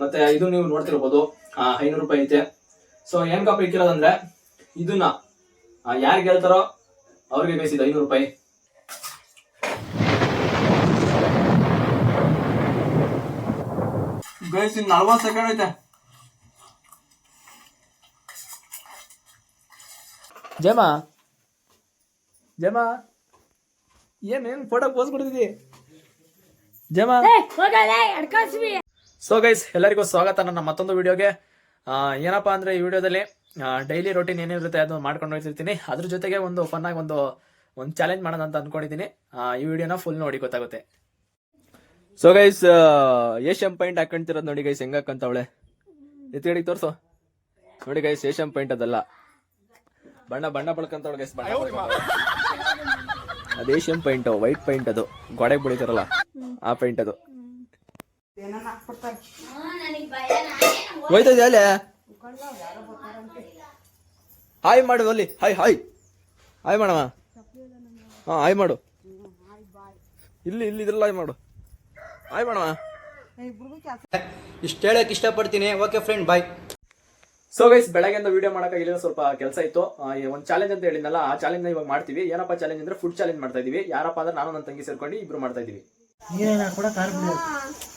ಮತ್ತೆ ಇದು ನೀವು ನೋಡ್ತಿರ್ಬೋದು ಐನೂರು ರೂಪಾಯಿ ಐತೆ. ಸೊ ಕಾಪಿ ಇಕ್ಕಿರೋದಂದ್ರೆ ಇದನ್ನ ಯಾರು ಹೇಳ್ತಾರೋ ಅವ್ರಿಗೆ ಬೇಯಿಸಿದ ಐನೂರು ರೂಪಾಯಿ. ಗೈಸ್ ಇನ್ ನಲ್ವತ್ತು ಸೆಕೆಂಡ್ ಐತೆ. ಜಮಾ ಜಮಾ ಏನ್ ಏನ್ ಫೋಟೋ ಪೋಸ್ ಕೊಡ್ತಿದ್ದಿ? ಜಮಾ ಸೊ ಗೈಸ್ ಎಲ್ಲರಿಗೂ ಸ್ವಾಗತ ನನ್ನ ಮತ್ತೊಂದು ವಿಡಿಯೋಗೆ ಏನಪ್ಪಾ ಅಂದ್ರೆ ಈ ವಿಡಿಯೋದಲ್ಲಿ ಡೈಲಿ ರೊಟೀನ್ ಏನಿರುತ್ತೆ ಅದು ಮಾಡ್ಕೊಂಡು ಹೋಗ್ತಿರ್ತೀನಿ. ಅದ್ರ ಜೊತೆಗೆ ಒಂದು ಫನ್ನಾಗಿ ಒಂದು ಒಂದು ಚಾಲೆಂಜ್ ಮಾಡೋಣ ಅಂತ ಅನ್ಕೊಂಡಿದ್ದೀನಿ. ಆ, ಈ ವಿಡಿಯೋನ ಫುಲ್ ನೋಡಿ ಗೊತ್ತಾಗುತ್ತೆ. ಸೊ ಗೈಸ್ ಏಷ್ಯಂ ಪಾಯಿಂಟ್ ಹಾಕೊಂತಿರೋದು ನೋಡಿ ಗೈಸ್ ಹೆಂಗ್ ಹಾಕಂತವಳೆ ಎತ್ತಿಗಡಿಗೆ ತೋರಿಸು. ನೋಡಿ ಗೈಸ್ ಏಷ್ಯಂ ಪಾಯಿಂಟ್ ಅದಲ್ಲ. ಬಣ್ಣ ಬಣ್ಣ ಬಳ್ಕಂತವಳೆ ಗೈಸ್ ಬಣ್ಣ. ಅದು ಏಷ್ಯಂ ಪೈಂಟು ವೈಟ್ ಪೈಂಟ್ ಅದು. ಗೋಡೆಗೆ ಬೆಳಿತಾರಲ್ಲ. ಆ ಪೈಂಟ್ ಅದು. ಹೋಯ್ತಾ ಅಲ್ಲೇ? ಹಾಯ್ ಮಾಡು ಅಲ್ಲಿ. ಹಾಯ್ ಹಾಯ್ ಹಾಯ್ ಮಾಡವ ಹಾ ಹಾಯ್ ಮಾಡು. ಇಲ್ಲಿ ಇಲ್ಲಿ ಇದ್ರಲ್ಲ ಹಾಯ್ ಮಾಡು. ಹಾಯ್ ಮಾಡವ ಇಷ್ಟು ಹೇಳಕ್ ಇಷ್ಟಪಡ್ತೀನಿ. Okay friend bye so guys ಬೆಳಗ್ಗೆಯಿಂದ ವೀಡಿಯೋ ಮಾಡೋಕ್ಕಾಗಿಲ್ಲ ಸ್ವಲ್ಪ ಕೆಲಸ ಇತ್ತು. ಒಂದು ಚಾಲೆಂಜ್ ಅಂತ ಹೇಳಿದ್ನಲ್ಲ, ಆ ಚಾಲೆಂಜ್ ಇವಾಗ ಮಾಡ್ತೀವಿ. ಏನಪ್ಪ ಚಾಲೆಂಜ್ ಅಂದ್ರೆ ಫುಡ್ ಚಾಲೆಂಜ್ ಮಾಡ್ತಾ ಇದೀವಿ. ಯಾರಪ್ಪ ಅಂದ್ರೆ ನಾನು, ನನ್ನ ತಂಗಿ ಸೇರ್ಕೊಂಡು ಇಬ್ರು ಮಾಡ್ತಾ ಇದೀವಿ.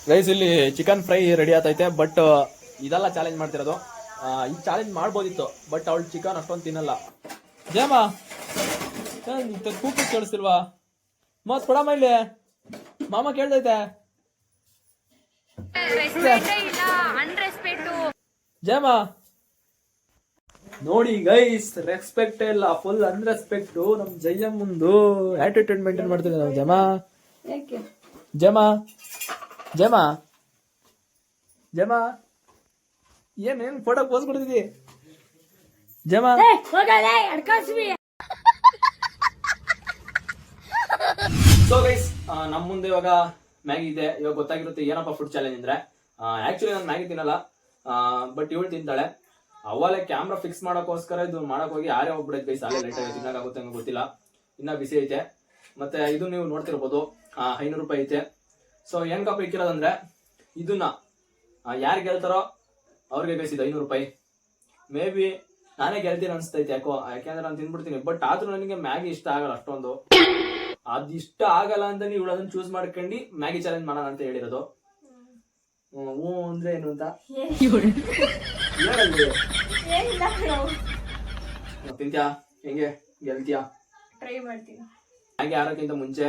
ಗೈಸ್ ಇಲ್ಲಿ ಚಿಕನ್ ಫ್ರೈ ರೆಡಿ ಆತೈತೆ ಬಟ್ ಇದೆಲ್ಲ ಚಾಲೆಂಜ್ ಮಾಡ್ತಿರೋದು. ಆ, ಈ ಚಾಲೆಂಜ್ ಮಾಡ್ಬೋದಿತ್ತು ಬಟ್ ಅವಳು ಚಿಕನ್ ಅಷ್ಟೊಂದು ತಿನ್ನಲ್ಲ. ಜಯಮ್ಮ ಕೂಪಿ ಕೇಳಿಸ್ತಿಲ್ವಾ? ಮತ್ ಕೊಡಮ್ಮ ಇಲ್ಲಿ. ಮಾಮ ಕೇಳ್ದೈತೆ. ರೆಸ್ಪೆಕ್ಟೇ ಇಲ್ಲ ಅನ್ರೆಸ್ಪೆಕ್ಟು ಜಯಮ್ಮ. ನೋಡಿ ಗೈಸ್ ರೆಸ್ಪೆಕ್ಟ್ ಇಲ್ಲ ಫುಲ್ ಅನ್ರೆಸ್ಪೆಕ್ಟ್ ನಮ್ ಜಯಮ್ ಮುಂದು ಆಟಿಟ್ಯೂಡ್ ಮೇಂಟೈನ್ ಮಾಡ್ತಿದ್ದೆ ನಾವು ಜಮ ಜಮ ಜಮ ಜಮ ಏನ್ ಏನ್ ಫೋಟೋ ಪೋಸ್ ಕೊಡ್ತಿದ್ದಿ? ಜಮ ಸೊ ಗೈಸ್ ನಮ್ಮ ಮುಂದೆ ಇವಾಗ ಮ್ಯಾಗಿ ಇದೆ. ಇವಾಗ ಗೊತ್ತಾಗಿರುತ್ತೆ ಏನಪ್ಪ ಫುಡ್ ಚಾಲೆಂಜ್ ಅಂದ್ರೆ. ಆಕ್ಚುಲಿ ನಾನು ಮ್ಯಾಗಿ ತಿನ್ನಲ್ಲ. ಬಟ್ ಇವಳು ತಿಂತಾಳೆ. ಅವಲೇ ಕ್ಯಾಮ್ರಾ ಫಿಕ್ಸ್ ಮಾಡೋಕ್ಕೋಸ್ಕರ ಇದು ಮಾಡಕ್ ಹೋಗಿ ಯಾರೇ ಹೋಗ್ಬಿಡೈತೆ ಗೈಸ್ ಆಗಲೇ ಲೇಟ್ ಆಗಿ ತಿನ್ನಕ್ಕಾಗುತ್ತೆ ಅಂತ ಗೊತ್ತಿಲ್ಲ. ಇನ್ನ ಬಿಸಿ ಐತೆ. ಮತ್ತೆ ಇದು ನೀವು ನೋಡ್ತಿರ್ಬೋದು. ಐನೂರು ರೂಪಾಯಿ ಐತೆ. ಸೊ ಏನಕ್ಕಪ್ಪ ಇಕ್ಕಿರೋದಂದ್ರೆ ಇದನ್ನ ಯಾರು ಗೆಲ್ತಾರೋ ಅವ್ರಿಗೆ ಇದು ಐನೂರು ರೂಪಾಯಿ. ಮೇ ಬಿ ನಾನೇ ಗೆಲ್ತೀನಿ ಅನ್ಸ್ತೈತೆ ಯಾಕೋ ಯಾಕೆಂದ್ರೆ ನಾನು ತಿನ್ಬಿಡ್ತೀನಿ. ಬಟ್ ಆದ್ರೂ ನನಗೆ ಮ್ಯಾಗಿ ಇಷ್ಟ ಆಗಲ್ಲ ಅಷ್ಟೊಂದು. ಅದ್ ಇಷ್ಟ ಆಗಲ್ಲ ಅಂತ ನೀವು ಅದನ್ನ ಚೂಸ್ ಮಾಡ್ಕೊಂಡು ಮ್ಯಾಗಿ ಚಾಲೆಂಜ್ ಮಾಡೋಣ ಅಂತ ಹೇಳಿರೋದು. ಹ್ಞೂ ಅಂದ್ರೆ ಏನು ಅಂತ? ತಿಂತ್ಯಾ? ಹೆಂಗೆ? ಗೆಲ್ತೀಯಾ? ಟ್ರೈ ಮಾಡ್ತೀನಿ. ಮ್ಯಾಗಿ ಆರೋಕ್ಕಿಂತ ಮುಂಚೆ.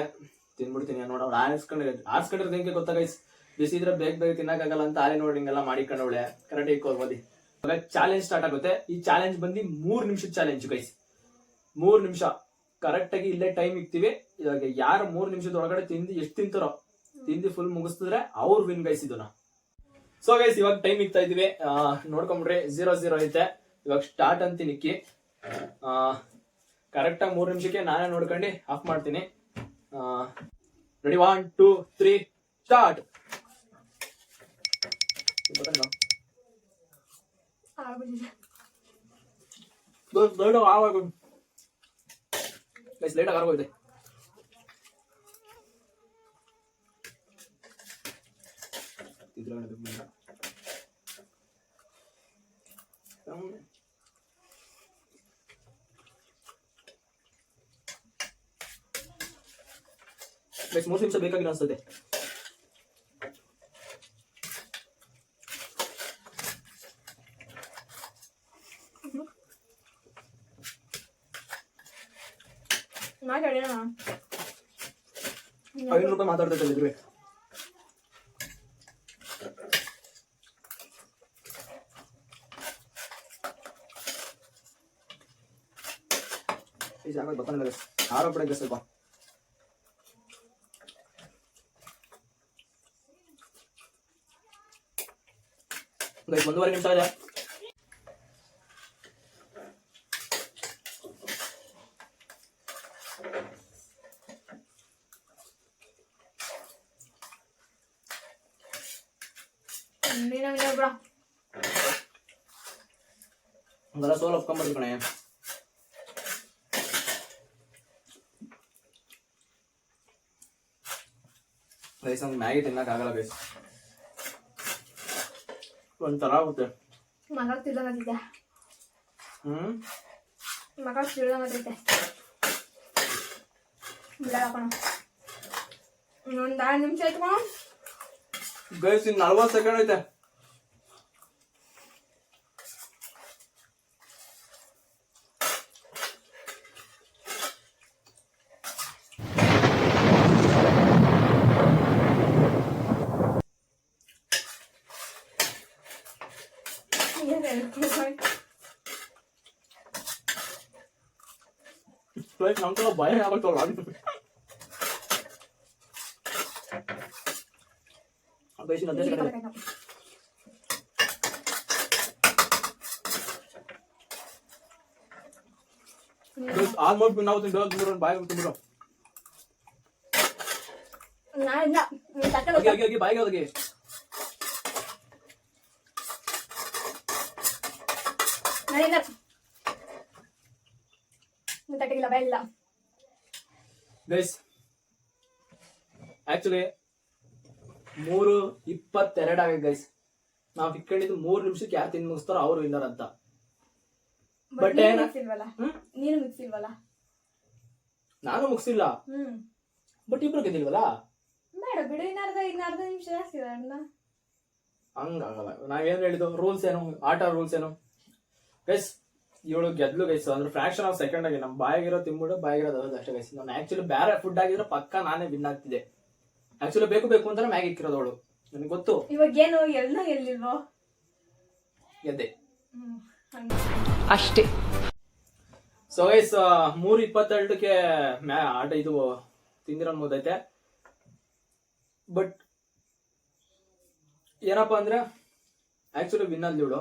ತಿನ್ಬಿಡ್ತೀನಿ ನೋಡ ಅವ್ಳು ಆರಿಸ್ಕೊಂಡು ಆರಿಸ್ಕೊಂಡಿರೋದು ಹೆಂಗೆ ಗೊತ್ತಾ ಗೈಸ್ ಬಿಸಿ ಇದ್ರೆ ಬೇಗ ಬೇಗ ತಿನ್ನಕ್ಕಾಗಲ್ಲ ಅಂತ ಆಲೆ ನೋಡಿ ಹಿಂಗೆಲ್ಲ ಮಾಡಿಕೊಂಡವಳೆ. ಕರೆಕ್ಟ್ ಇಕ್ಕೋಬೋದು ಇವಾಗ ಚಾಲೆಂಜ್ ಸ್ಟಾರ್ಟ್ ಆಗುತ್ತೆ. ಈ ಚಾಲೆಂಜ್ ಬಂದು ಮೂರ್ ನಿಮಿಷದ ಚಾಲೆಂಜ್ ಗೈಸ್ ಮೂರ್ ನಿಮಿಷ. ಕರೆಕ್ಟ್ ಆಗಿ ಇಲ್ಲೇ ಟೈಮ್ ಇಕ್ತೀವಿ. ಇವಾಗ ಯಾರು ಮೂರ್ ನಿಮಿಷದ ಒಳಗಡೆ ತಿಂದು ಎಷ್ಟು ತಿಂತಾರೋ, ತಿಂದು ಫುಲ್ ಮುಗಿಸ್ತಿದ್ರೆ ಅವ್ರು ವಿನ್ ಗೈಸ್ ಇದನ್ನ ಸೊ ಗೈಸ್ ಇವಾಗ ಟೈಮ್ ಇಕ್ತಾ ಇದೀವಿ ನೋಡ್ಕೊಂಬಿಡ್ರಿ ಜೀರೋ ಜೀರೋ ಐತೆ. ಇವಾಗ ಸ್ಟಾರ್ಟ್ ಅಂತೀನಿ ಇಕ್ಕಿ. ಕರೆಕ್ಟ್ ಆಗಿ ಮೂರ್ ನಿಮಿಷಕ್ಕೆ ನಾನೇ ನೋಡ್ಕೊಂಡು ಆಫ್ ಮಾಡ್ತೀನಿ. Ready one two three start late ಆಗೋಗಿದೆ ಗೈಸ್ ಮೂರು ನಿಮಿಷ ಬೇಕಾಗಿಲ್ಲ ಅನ್ಸುತ್ತೆ ಮಾತಾಡೋಣ ಐನೂರು ರೂಪಾಯಿ ಮಾತಾಡ್ತಾ ಇದ್ವಿ ಈ ಜಾಗ ಆರೋ ಸ್ವಲ್ಪ ಗೈಸ್ ಒಂದೂವರೆ ನಿಮಿಷ ಇದೆ ಹಂಗೆಲ್ಲ ಸೋಲ್ ಒಪ್ಕೊಂಬರ್ದು ಕಣೆ ಗೈಸ್ ಹಂಗೆ ಮ್ಯಾಗಿ ತಿನ್ನಕ್ಕಾಗಲ್ಲ ಗೈಸ್ ಒಂಥರ ಆಗುತ್ತೆ. ಮಗ ತಿಳ್ದಂಗೈತೆ ಹ್ಮ್? ಮಗ ತಿಳ್ದಂಗೈತೆ ಬಿಡಲ್ಲ ಕಣ. ಇನ್ನೊಂದು ಎರಡು ನಿಮಿಷ ಆಯ್ತು ಕಣ. ಗೈಸ್ ನಲ್ವತ್ತು ಸೆಕೆಂಡ್ ಐತೆ. ಗೈಸ್ ನಮ್ಗೆ ಭಯ ಆಗುತ್ತಲ್ಲ ಗೈಸ್ ಇನ್ನು ಹದಿನೈದು ಸೆಕೆಂಡ್ ಐತೆ ಆಲ್ಮೋಸ್ಟ್ ನಾವು ತಿಂದು ಬಾಯಿ ತಿಂದ್ರು ನಾನಿಲ್ಲ ನೀನ್ ತಟ್ಟೆ ಹೋಗಿ ಹೋಗಿ ಹೋಗಿ ಬಾಯಿಗೆ ಹೋಗಿ ತಟ್ಟೆಗಿಲ್ಲ ಬೆಲ್ಲ ಗೈಸ್ ಆಕ್ಚುಲಿ ಮೂರು ಇಪ್ಪತ್ತೆರಡು ಆಗಿದೆ ಗೈಸ್ ನಾವು ಇಟ್ಕೊಂಡಿದ್ದು ಮೂರು ನಿಮಿಷಕ್ಕೆ ಯಾರು ತಿನ್ ಮುಗಿಸ್ತಾರೋ ಅವರು ವಿನ್ನರ್ ಅಂತ. ಬಟ್ ಇಲ್ವಲ್ಲ? ನೀನು ಮಿಕ್ಸ್ ಇಲ್ವಲ್ಲ ನಾನು ಮುಗಿಸಿಲ್ಲ. ಬಟ್ ಇಬ್ರು ಗೆದ್ದಿಲ್ವಲ್ಲ? ಬೇಡ ಬಿಡು ಇನ್ನರ್ಧ ಇನ್ನರ್ಧ ನಿಮಿಷ ಜಾಸ್ತಿ ಅಣ್ಣ. ಹಂಗಾಗಲ್ಲ ನಾವೇನು ಹೇಳಿದ್ದು? ರೂಲ್ಸ್ ಏನು? ಆಟ ರೂಲ್ಸ್ ಏನು? ಗೈಸ್ ಇವಳು ಗೆದ್ಲು ಗೈಸ್ ಅಂದ್ರೆ ಫ್ರಾಕ್ಷನ್ ಆಫ್ ಸೆಕೆಂಡ್ ಆಗಿ ನಮ್ಮ ಬಾಯಿಗಿರೋ ತಿಂಬಿಡು ಬಾಯಿಗಿರೋದು ಅದು ಅಷ್ಟೇ ಗೈಸ್ ನಾನು ಆಕ್ಚುಲಿ ಬೇರೆ ಫುಡ್ ಆಗಿದ್ರೆ ಪಕ್ಕ ನಾನೇ ವಿನ್ ಆಗ್ತಿದೆ ಆಕ್ಚುಲಿ ಬೇಕು ಬೇಕು ಅಂತ ಮ್ಯಾಗಿ ಇಕ್ಕಿರೋದು ಅವಳು. ನನಗೆ ಗೊತ್ತು. ಇವಾಗ ಏನು ಎಲ್ಲ ಎಲ್ಲಿಲ್ವೋ? ಗೆದ್ದೆ. ಅಷ್ಟೇ. ಸೊ ಗೈಸ್ ಮೂರು ಇಪ್ಪತ್ತೆರಡಕ್ಕೆ ಮ್ಯಾ ಆಟ ಇದು ತಿಂದಿರೋ ಮುದೈತೆ ಬಟ್ ಏನಪ್ಪಾ ಅಂದ್ರೆ ಆಕ್ಚುಲಿ ವಿನ್ ಅಲ್ಲಿ ಇವಳು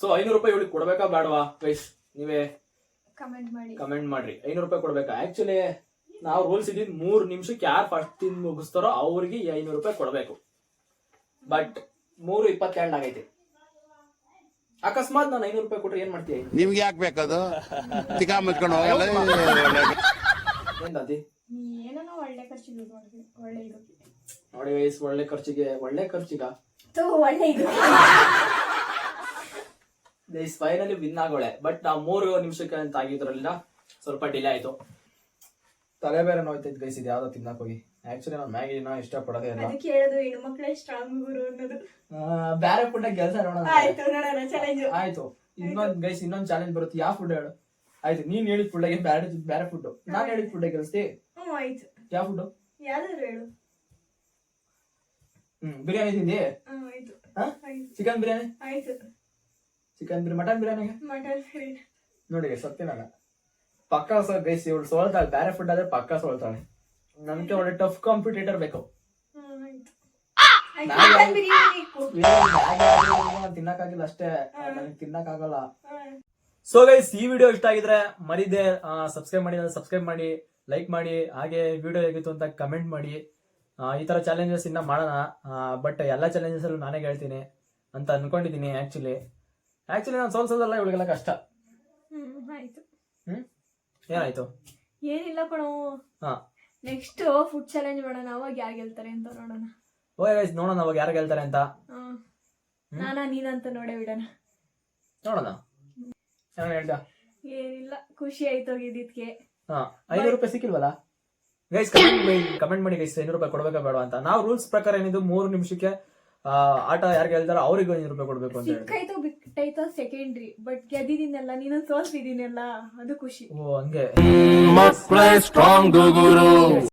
ಸೊ ಐನೂರು ರೂಪಾಯಿ ಇವಳಿಗೆ ಕೊಡ್ಬೇಕಾ ಬೇಡವಾ ಗೈಸ್ ನೀವೇ ಕಮೆಂಟ್ ಮಾಡಿ. ಕಮೆಂಟ್ ಮಾಡ್ರಿ. ಐನೂರು ರೂಪಾಯಿ ಕೊಡ್ಬೇಕಾ? ಆಕ್ಚುಲಿ ನಾವು ರೂಲ್ಸ್ ಇದ್ದಿದ್ದು ಮೂರು ನಿಮಿಷಕ್ಕೆ ಯಾರು ಫಸ್ಟ್ ತಿಂದು ಮುಗಿಸ್ತಾರೋ ಅವ್ರಿಗೆ ಐನೂರು ರೂಪಾಯಿ ಕೊಡಬೇಕು. ಬಟ್ ಮೂರು ಇಪ್ಪತ್ತೆರಡು ಆಗೈತಿ. ಅಕಸ್ಮಾತ್ ನಾನು ಐನೂರು ರೂಪಾಯಿ ಕೊಟ್ರೆ ಏನ್ ಮಾಡ್ತೀಯ? ನಿಮ್ಗೆ ಯಾಕೆ ಬೇಕದು? ತಿಕಾ ಮುಚ್ಕೊಂಡು ಹೋಗಲ್ಲ? ಏನ್ ದಾದಿ? ಏನೋ ಒಳ್ಳೆ ಖರ್ಚು ಯೂಸ್ ಮಾಡ್ತೀವಿ ಒಳ್ಳೆ ನೋಡಿ ವಯಸ್ ಒಳ್ಳೆ ಖರ್ಚಿಗೆ ಒಳ್ಳೆ ಖರ್ಚಿಗ. ತೋ ಒಳ್ಳೆ ಇದು. ಗೈಸ್ ಫೈನಲಿ ವಿನ್ ಆಗೋಳೆ. ಬಟ್ ನಾವು ಮೂರು ನಿಮಿಷಕ್ಕೆ ಅಂತ ಆಗಿದ್ರಲ್ಲ ಸ್ವಲ್ಪ ಡಿಲೇ ಆಯ್ತು. ತಲೆ ಬೇರೆ ನೋಯ್ತೈತ್ ಗೈಸ್ ಇದು ಯಾವ್ದೋ ತಿನ್ನಕ್ ಹೋಗಿ. ಆಕ್ಚುಲಿ ನಾನು ಮ್ಯಾಗಿನ ಇಷ್ಟ ಪಡೋದೇ ಇಲ್ಲ. ಅದಕ್ಕೆ ಹೇಳೋದು ಹೆಣ್ಣು ಮಕ್ಕಳೇ ಸ್ಟ್ರಾಂಗ್ ಗುರು ಅನ್ನೋದು. ಆ, ಬೇರೆ ಫುಡ್ ಕೆಲಸ ನೋಡೋಣ. ಆಯ್ತು ನೋಡೋಣ ಚಾಲೆಂಜ್ ಆಯ್ತು. ಇನ್ನೊಂದ್ ಗೈಸ್ ಇನ್ನೊಂದ್ ಚಾಲೆಂಜ್ ಬರುತ್ತೆ. ಯಾವ ಫುಡ್ ಹೇಳು? ಆಯ್ತು ನೀನ್ ಹೇಳಿದ ಫುಡ್ ಬೇರೆ ಬೇರೆ ಫುಡ್ ನಾನ್ ಹೇಳಿದ ಫುಡ್ ಹ್ಮ್ ಆಯ್ತು. ಯಾವ ಫುಡ್ ಯಾವ್ದಾದ್ರು ಹೇಳು. ಹ್ಮ್ biryani ತಿಂದಿ? Chicken biryani? Chicken biryani mutton biryani ನೋಡಿ ಸತ್ತಿನಲ್ಲ ಪಕ್ಕ ಸೊ ಗೈಸ್ ಇವಳು ಸೋಲ್ತಾಳೆ. ಬೇರೆ ಫುಡ್ ಆದ್ರೆ ಪಕ್ಕ ಸೋಲ್ತಾಳೆ. ನಮ್ಗೆ ಒಳ್ಳೆ ಟಫ್ ಕಾಂಪಿಟೇಟರ್ ಬೇಕು. ತಿನ್ನಕ್ಕಾಗಿಲ್ಲ ಅಷ್ಟೇ. ನನಗೆ ತಿನ್ನಕ್ಕಾಗಲ್ಲ. ಸೊ ಗೈಸ್ ಈ ವಿಡಿಯೋ ಇಷ್ಟ ಆಗಿದ್ರೆ ಮರಿದೆ ಸಬ್ಸ್ಕ್ರೈಬ್ ಮಾಡಿ ಸಬ್ಸ್ಕ್ರೈಬ್ ಮಾಡಿ ಲೈಕ್ ಮಾಡಿ ಹಾಗೆ ವಿಡಿಯೋ ಹೇಗಿತ್ತು ಅಂತ ಕಮೆಂಟ್ ಮಾಡಿ. ಈ ತರ ಚಾಲೆಂಜಸ್ ಇನ್ನ ಮಾಡೋಣ. ಬಟ್ ಎಲ್ಲ ಚಾಲೆಂಜಸ್ ಅಲ್ಲೂ ನಾನೇ ಹೇಳ್ತೀನಿ ಅಂತ ಅನ್ಕೊಂಡಿದ್ದೀನಿ ಆಕ್ಚುಲಿ ಆಕ್ಚುಲಿ ನಾನು ಸೋಲ್ಸೋದಲ್ಲ ಇವಳಿಗೆಲ್ಲ ಕಷ್ಟ. ಆಯ್ತು. ಹ್ಮ್? ಏನಾಯ್ತು? ಏನಿಲ್ಲ ಕಣೋ. ಹಾ. ನೆಕ್ಸ್ಟ್ ಫುಡ್ ಚಾಲೆಂಜ್ ಮಾಡೋಣ ಅವಾಗ ಯಾರು ಗೆಲ್ತಾರೆ ಅಂತ ನೋಡೋಣ. ಓಕೆ ಗೈಸ್ ನೋಡೋಣ ಅವಾಗ ಯಾರು ಗೆಲ್ತಾರೆ ಅಂತ. ಹ್ಮ್. ನಾನಾ ನೀನಂತ ನೋಡೇ ಬಿಡೋಣ. ನೋಡೋಣ. ಏನೋ ಹೇಳ್ದ? ಏನಿಲ್ಲ ಖುಷಿ ಆಯ್ತು ಹೋಗಿದ್ದಕ್ಕೆ. ಹಾ ಐನೂರು ರೂಪಾಯಿ ಸಿಕ್ಕಿಲ್ವಲ್ಲ? ಗೈಸ್ ಕಮೆಂಟ್ ಕಮೆಂಟ್ ಮಾಡಿ ಗೈಸ್ ಐನೂರು ರೂಪಾಯಿ ಕೊಡಬೇಕಾ ಬೇಡ ಅಂತ. ನಾವು ರೂಲ್ಸ್ ಪ್ರಕಾರ ಏನಿದು ಮೂರು ನಿಮಿಷಕ್ಕೆ ಆ, ಆಟ ಯಾರಿಗೆ ಹೇಳ್ತಾರೋ ಅವ್ರಿಗೆ ಐನೂರು ರೂಪಾಯಿ ಕೊಡ್ಬೇಕು ಅಂತ ಹೇಳಿ ಸಿಕ್ಕಾಯ್ತು ಬಿಟ್ಟಾಯ್ತು ಸೆಕೆಂಡ್ರಿ ಬಟ್ ಗೆದ್ದಿದ್ದೀನಲ್ಲ ನೀನು ಸೋಲ್ಸಿದ್ದೀನಲ್ಲ ಅದು ಖುಷಿ. ಓ ಹಂಗೆ. ಮಕ್ಕಳೇ ಸ್ಟ್ರಾಂಗ್ ಗುರು.